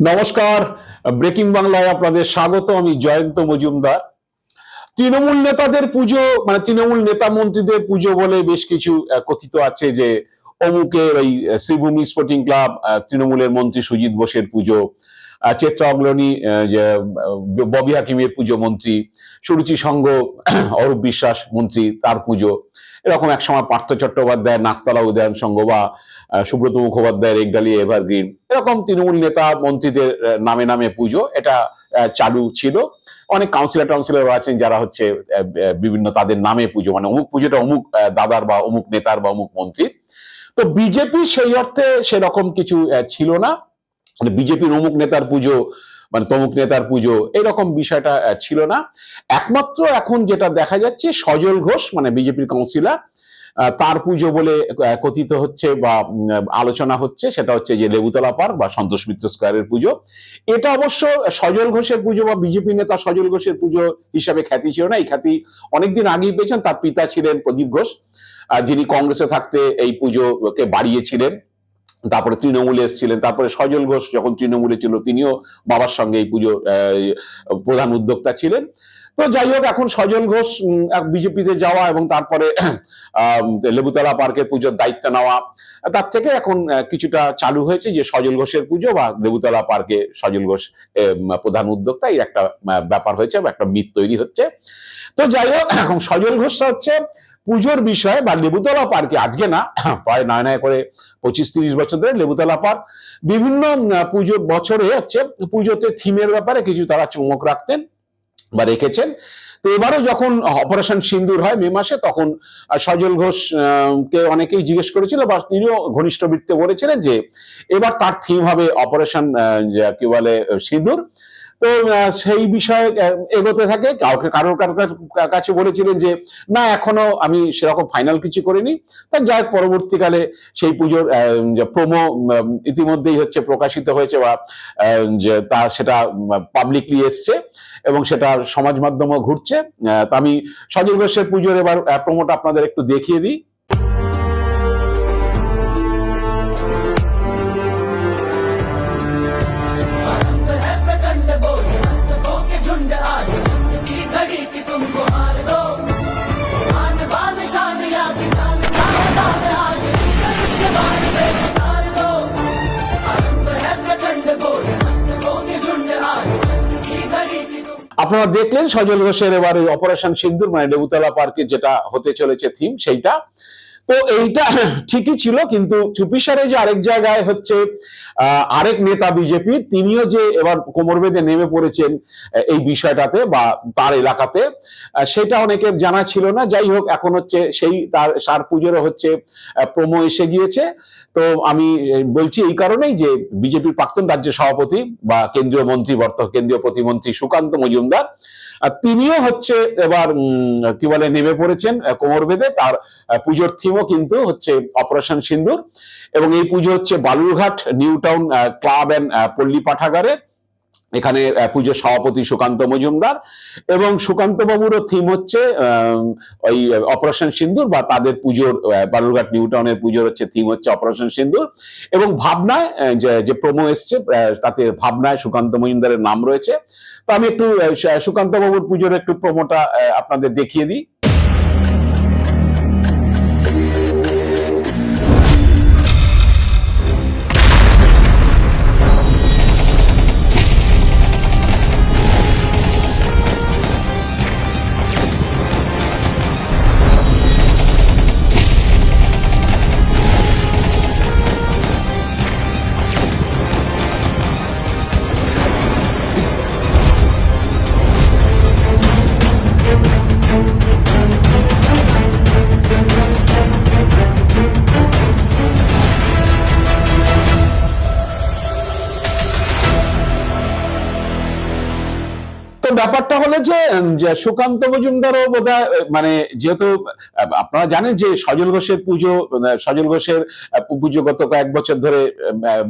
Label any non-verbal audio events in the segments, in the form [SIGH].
নমস্কার। ব্রেকিং বাংলায় আপনাদের স্বাগত, আমি জয়ন্ত মজুমদার। তৃণমূল নেতাদের পুজো মানে তৃণমূল নেতা মন্ত্রীদের পুজো বলে বেশ কিছু কথিত আছে যে অমুকের ওই শ্রীভূমি স্পোর্টিং ক্লাব তৃণমূলের মন্ত্রী সুজিত বোসের পুজো। চেত্রা অগ্রণী ববি হাকিমের পুজো মন্ত্রী, সুরুচি সংঘ, [CLEARS THROAT] অরূপ বিশ্বাস মন্ত্রী, তার পুজো। এরকম একসময় পার্থ চট্টোপাধ্যায় নাকতলা উদয়ন সংঘ বা সুব্রত মুখোপাধ্যায়ের একডালি এভারগ্রিন এরকম তৃণমূল নেতা মন্ত্রীদের নামে নামে পুজো। এটা চালু ছিল। অনেক কাউন্সিলর টাউন্সিলর আছেন যারা হচ্ছে বিভিন্ন তাদের নামে পুজো। মানে অমুক পুজোটা অমুক দাদার বা অমুক নেতার বা অমুক মন্ত্রীর। তো বিজেপি সেই অর্থে সেরকম কিছু ছিল না। মানে বিজেপির অমুক নেতার পুজো মানে তমুক নেতার পুজো, এরকম বিষয়টা ছিল না। একমাত্র এখন যেটা দেখা যাচ্ছে, সজল ঘোষ মানে বিজেপির কাউন্সিলর তার পুজো বলে কথিত হচ্ছে বা আলোচনা হচ্ছে, সেটা হচ্ছে যে লেবুতলা পার্ক বা সন্তোষ মিত্র স্কোয়ারের পুজো। এটা অবশ্য সজল ঘোষের পুজো বা বিজেপি নেতা সজল ঘোষের পুজো হিসাবে খ্যাতি ছিল না। এই খ্যাতি অনেকদিন আগেই পেয়েছেন, তার পিতা ছিলেন প্রদীপ ঘোষ যিনি কংগ্রেসে থাকতে এই পুজোকে বাড়িয়েছিলেন। তারপরে তৃণমূলে এসেছিলেন, তারপরে সজল ঘোষ যখন তৃণমূলে ছিল, তিনিও বাবার সঙ্গে এই পুজো প্রধান উদ্যোক্তা ছিলেন। তো যাই হোক, এখন সজল ঘোষ বিজেপিতে যাওয়া এবং তারপরে লেবুতলা পার্কের পুজোর দায়িত্ব নেওয়া, তার থেকে এখন কিছুটা চালু হয়েছে যে সজল ঘোষের পুজো বা লেবুতলা পার্কে সজল ঘোষ প্রধান উদ্যোক্তা, এই একটা ব্যাপার হয়েছে একটা মিথ তৈরি হচ্ছে। তো যাই হোক, এখন সজল ঘোষটা হচ্ছে পুজোর বিষয়ে বা লেবুতলা পার্কে, আজকে না, প্রায় নয় নয় করে পঁচিশ তিরিশ বছর ধরে লেবুতলা পার্ক, বিভিন্ন পুজো বছরে হচ্ছে পুজোতে থিমের ব্যাপারে কিছু তারা চমক রাখতেন বা রেখেছেন। তো এবারও যখন অপারেশন সিন্দুর হয় মে মাসে, তখন সজল ঘোষ কে অনেকেই জিজ্ঞেস করেছিল বা তিনিও ঘনিষ্ঠ বৃত্তে বলেছিলেন যে, এবার তার থিম হবে অপারেশন কি বলে সিঁদুর। তো সেই বিষয়ে এগোতে থাকে। কাউকে কারোর কারোর কাছে বলেছিলেন যে, না, এখনও আমি সেরকম ফাইনাল কিছু করিনি। তা যাই পরবর্তীকালে সেই পুজোর প্রোমো ইতিমধ্যেই হচ্ছে প্রকাশিত হয়েছে বা যে তা, সেটা পাবলিকলি এসছে এবং সেটা সমাজ মাধ্যমে ঘুরছে। তা আমি সজল ঘোষের পুজোর এবার প্রোমোটা আপনাদের একটু দেখিয়ে দিই। আপনারা দেখলেন সজল ঘোষের এবার অপারেশন সিন্দুর মানে লেবুতলা পার্কে যেটা হতে চলেছে থিম সেইটা। তো এইটা ঠিকই ছিল, কিন্তু চুপিসারে যে আরেক জায়গায় হচ্ছে আরেক নেতা বিজেপির, তিনিও যে এবার কোমর বেঁধে নেমে পড়েছেন এই বিষয়টাতে বা তার এলাকাতে সেটা অনেকের জানা ছিল না। যাই হোক, এখন হচ্ছে সেই তার, সার পুজোরও হচ্ছে প্রমো এসে গিয়েছে। তো আমি বলছি এই কারণেই যে বিজেপির প্রাক্তন রাজ্য সভাপতি বা কেন্দ্রীয় মন্ত্রী বর্ত কেন্দ্রীয় প্রতিমন্ত্রী সুকান্ত মজুমদার আহ, তিনিও হচ্ছে এবার কি বলে নেমে পড়েছেন কোমর বেঁধে। তার পুজোর থিমও কিন্তু হচ্ছে অপারেশন সিন্দুর। এবং এই পুজো হচ্ছে Balurghat new town club and পল্লী পাঠাগারে। এখানে পুজোর সভাপতি সুকান্ত মজুমদার এবং সুকান্ত বাবুরও থিম হচ্ছে ওই অপারেশন সিন্দুর বা তাদের পুজোর বালুরঘাট নিউ টাউনের পুজোর হচ্ছে থিম হচ্ছে অপারেশন সিন্দুর এবং ভাবনায় যে- যে প্রোমো এসছে তাতে ভাবনায় সুকান্ত মজুমদারের নাম রয়েছে। তো আমি একটু সুকান্ত বাবুর পুজোর একটু প্রোমোটা আপনাদের দেখিয়ে দিই। তো ব্যাপারটা হলো যে সুকান্ত মজুমদারও বোধ মানে যেহেতু আপনারা জানেন যে সজল ঘোষের পুজো সজল ঘোষের পুজো গত কয়েক বছর ধরে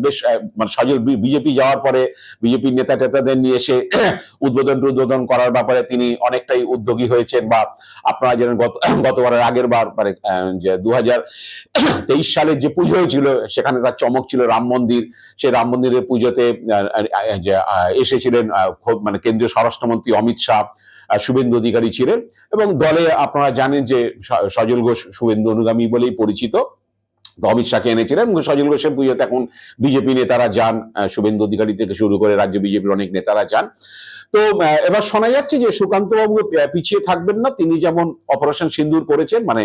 বেশ মানে সজল বিজেপি যাওয়ার পরে বিজেপির নেতা টেতাদের নিয়ে এসে [CLEARS THROAT] উদ্বোধন উদ্বোধন করার ব্যাপারে তিনি অনেকটাই উদ্যোগী হয়েছেন বা আপনারা জানেন গত, [CLEARS THROAT] গতবারের আগের বার মানে যে দু তেইশ সালের যে পুজো হয়েছিল, সেখানে তার চমক ছিল রাম মন্দির। সেই রাম মন্দিরের পুজোতে এসেছিলেন মানে কেন্দ্রীয় স্বরাষ্ট্রমন্ত্রী অমিত শাহ শুভেন্দু অধিকারী ছিলেন এবং দলে আপনারা জানেন যে সজল ঘোষ শুভেন্দু অনুগামী বলেই পরিচিত। অমিত শাহকে এনেছিলেন। সজল ঘোষের পুজোতে এখন বিজেপি নেতারা যান শুভেন্দু অধিকারী থেকে শুরু করে রাজ্য বিজেপির অনেক নেতারা যান। তো এবার শোনা যাচ্ছে যে সুকান্ত বাবু পিছিয়ে থাকবেন না তিনি যেমন অপারেশন সিন্দুর করেছেন মানে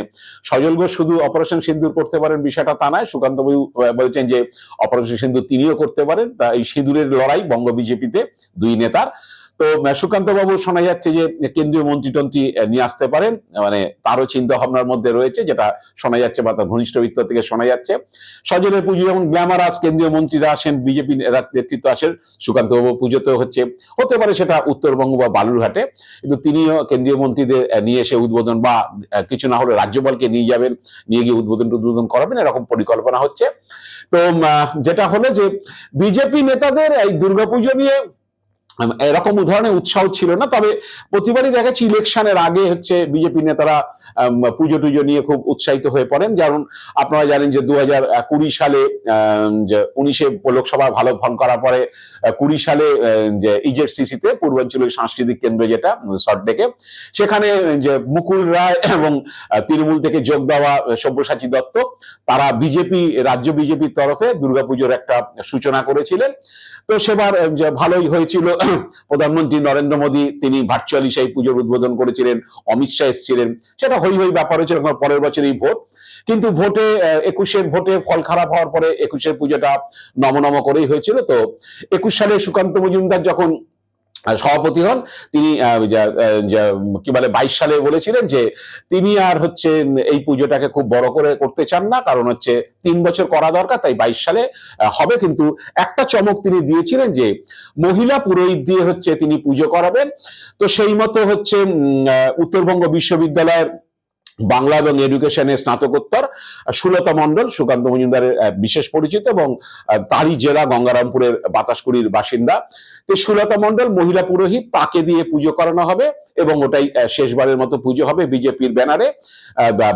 সজল ঘোষ শুধু অপারেশন সিন্দুর করতে পারেন বিষয়টা তা নয় সুকান্ত বাবু আহ, বলেছেন যে অপারেশন সিন্দুর তিনিও করতে পারেন। তা এই সিঁদুরের লড়াই বঙ্গ বিজেপিতে দুই নেতার। তো সুকান্ত বাবু শোনা যাচ্ছে যে কেন্দ্রীয় মন্ত্রী টন্ত্রী নিয়ে আসতে পারেন মানে তারও চিন্তা ভাবনার মধ্যে রয়েছে, যেটা শোনা যাচ্ছে বা তার ঘনিষ্ঠ বৃত্ত থেকে শোনা যাচ্ছে। সজলের পুজো যেমন গ্ল্যামারাস, কেন্দ্রীয় মন্ত্রীরা আসেন, বিজেপি নেতৃত্ব আসেন সুকান্ত বাবু পুজোতে হচ্ছে। হতে পারে সেটা উত্তরবঙ্গ বা বালুরঘাটে, কিন্তু তিনিও কেন্দ্রীয় মন্ত্রীদের নিয়ে এসে উদ্বোধন বা কিছু না হলে রাজ্যপালকে নিয়ে যাবেন, নিয়ে গিয়ে উদ্বোধন উদ্বোধন করাবেন, এরকম পরিকল্পনা হচ্ছে। তো যেটা হলো যে বিজেপি নেতাদের এই দুর্গাপুজো নিয়ে এরকম ধরনের উৎসাহ ছিল না, তবে প্রতিবারই দেখেছি ইলেকশনের আগে হচ্ছে বিজেপি নেতারা পুজো টুজো নিয়ে খুব উৎসাহিত হয়ে পড়েন। যেমন আপনারা জানেন যে দু কুড়ি সালে যে উনিশে লোকসভা ভালো ফল করার পরে কুড়ি সালে যে ইজেডসিসিতে পূর্বাঞ্চলীয় সাংস্কৃতিক কেন্দ্র যেটা সল্টলেকে সেখানে যে মুকুল রায় এবং তৃণমূল থেকে যোগ দেওয়া সব্যসাচী দত্ত, তারা বিজেপি, রাজ্য বিজেপির তরফে দুর্গাপুজোর একটা সূচনা করেছিলেন। তো সেবার যে ভালোই হয়েছিল প্রধানমন্ত্রী নরেন্দ্র মোদী, তিনি ভার্চুয়ালি সেই পুজোর উদ্বোধন করেছিলেন, অমিত শাহ এসেছিলেন। সেটা হই হই ব্যাপার হয়েছিল পরের বছরই ভোট। কিন্তু ভোটে একুশের ভোটে ফল খারাপ হওয়ার পরে একুশের পুজোটা নমনম করেই হয়েছিল। তো একুশ সালে সুকান্ত মজুমদার যখন সভাপতি হন তিনি কি বলে, বাইশ সালে বলেছিলেন যে তিনি আর হচ্ছে এই পুজোটাকে খুব বড় করে করতে চান না, কারণ হচ্ছে তিন বছর করা দরকার, তাই বাইশ সালে হবে। কিন্তু একটা চমক তিনি দিয়েছিলেন যে মহিলা পুরোহিত দিয়ে হচ্ছে তিনি পুজো করাবেন। তো সেই মতো হচ্ছে উত্তরবঙ্গ বিশ্ববিদ্যালয়ের বাংলা এবং এডুকেশনের স্নাতকোত্তর সুলতা মণ্ডল, সুকান্ত মজুমদারের বিশেষ পরিচিত এবং তারই জেলা গঙ্গারামপুরের বাতাসকুড়ির বাসিন্দা। তো সুলতা মন্ডল মহিলা পুরোহিত তাকে দিয়ে পুজো করানো হবে এবং ওটাই শেষবারের মতো পুজো হবে বিজেপির ব্যানারে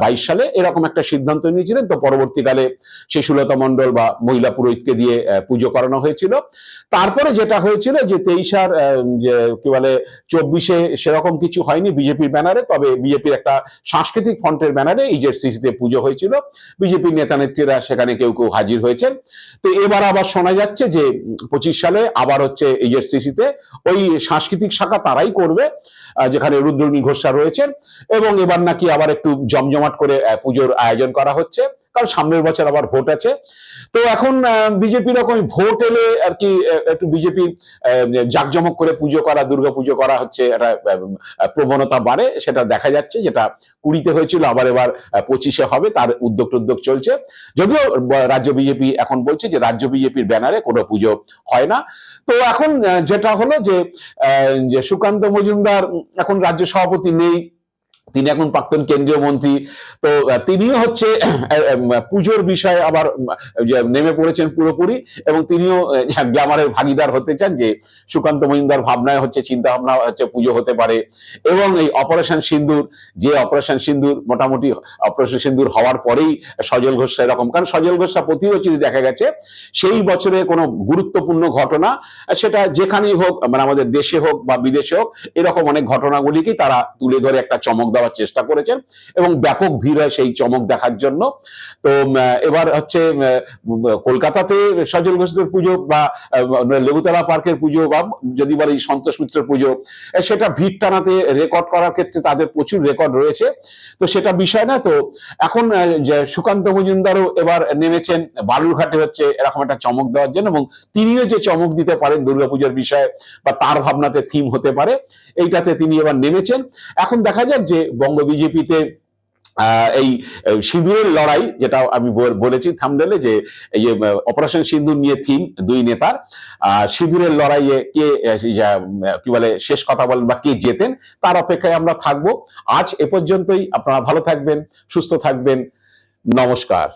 বাইশ সালে। এরকম একটা সিদ্ধান্ত নিয়েছিলেন। তো পরবর্তীকালে সেই সুলতা মন্ডল বা মহিলা পুরোহিতকে দিয়ে পুজো করানো হয়েছিল। তারপরে যেটা হয়েছিল যে তেইশ আর যে কি বলে, চব্বিশে সেরকম কিছু হয়নি বিজেপির ব্যানারে, তবে বিজেপির একটা সাংস্কৃতিক ফ্রন্টের ব্যানারে ইজেডসিসিতে পুজো হয়েছিল। বিজেপির নেতা নেত্রীরা সেখানে কেউ কেউ হাজির হয়েছেন। তো এবার আবার শোনা যাচ্ছে যে পঁচিশ সালে আবার হচ্ছে ইজেডসিসিতে ওই সাংস্কৃতিক শাখা তারাই করবে যেখানে রুদ্রনী ঘোষা রয়েছেন এবং এবার নাকি আবার একটু জমজমাট করে পুজোর আয়োজন করা হচ্ছে। কারণ সামনের বছর আবার ভোট আছে। তো এখন বিজেপি রকম ভোট এলে আর কি একটু বিজেপি জাকজমক করে পুজো করা, দুর্গা পুজো করা হচ্ছে, একটা প্রবণতা বাড়ে, সেটা দেখা যাচ্ছে, যেটা কুড়িতে হয়েছিল, আবার এবার পঁচিশে হবে, তার উদ্যোগ টুদ্যোগ চলছে। যদিও রাজ্য বিজেপি এখন বলছে যে, রাজ্য বিজেপির ব্যানারে কোনো পুজো হয় না। তো এখন যেটা হলো যে সুকান্ত মজুমদার, এখন রাজ্য সভাপতি নেই তিনি এখন প্রাক্তন কেন্দ্রীয় মন্ত্রী। তো তিনিও হচ্ছে পুজোর বিষয়ে আবার নেমে পড়েছেন পুরোপুরি এবং তিনিও আহ, গ্ল্যামারের ভাগিদার হতে চান যে সুকান্ত মজুমদার ভাবনায় হচ্ছে চিন্তা ভাবনা হচ্ছে পুজো হতে পারে এবং এই অপারেশন সিন্দুর যে অপারেশন সিন্দুর মোটামুটি অপারেশন সিন্দুর হওয়ার পরেই সজল ঘোষ এরকম কারণ সজল ঘোষরা প্রতি বছরই দেখা গেছে সেই বছরে কোনো গুরুত্বপূর্ণ ঘটনা সেটা যেখানেই হোক মানে আমাদের দেশে হোক বা বিদেশে হোক এরকম অনেক ঘটনাগুলিকেই তারা তুলে ধরে একটা চমক দেওয়ার চেষ্টা করেছেন এবং ব্যাপক ভিড় হয় সেই চমক দেখার জন্য। তো এবার হচ্ছে কলকাতাতে সজল ঘোষের পুজো বা লেবুতলা পার্কের পুজো বা, যদি বলে সন্তোষ মিত্রের পুজো সেটা ভিড় টানাতে রেকর্ড করার ক্ষেত্রে তাদের প্রচুর রেকর্ড রয়েছে। তো সেটা বিষয় না, তো এখন সুকান্ত মজুমদারও এবার নেমেছেন, বালুরঘাটে হচ্ছে এরকম একটা চমক দেওয়ার জন্য এবং তিনিও যে চমক দিতে পারেন দুর্গাপূজার বিষয়ে বা তার ভাবনাতে থিম হতে পারে, এইটাতে তিনি এবার নেমেছেন। এখন দেখা যাক যে বঙ্গ বিজেপিতে এই সিঁদুরের লড়াই, যেটা আমি বলেছি থামডেলে যে, এই অপারেশন সিঁদুর নিয়ে থিম, দুই নেতার সিঁদুরের লড়াইয়ে কে কি বলে, শেষ কথা বলেন বা কে জেতেন, তার অপেক্ষায় আমরা থাকব। আজ এ পর্যন্তই, আপনারা ভালো থাকবেন, সুস্থ থাকবেন, নমস্কার।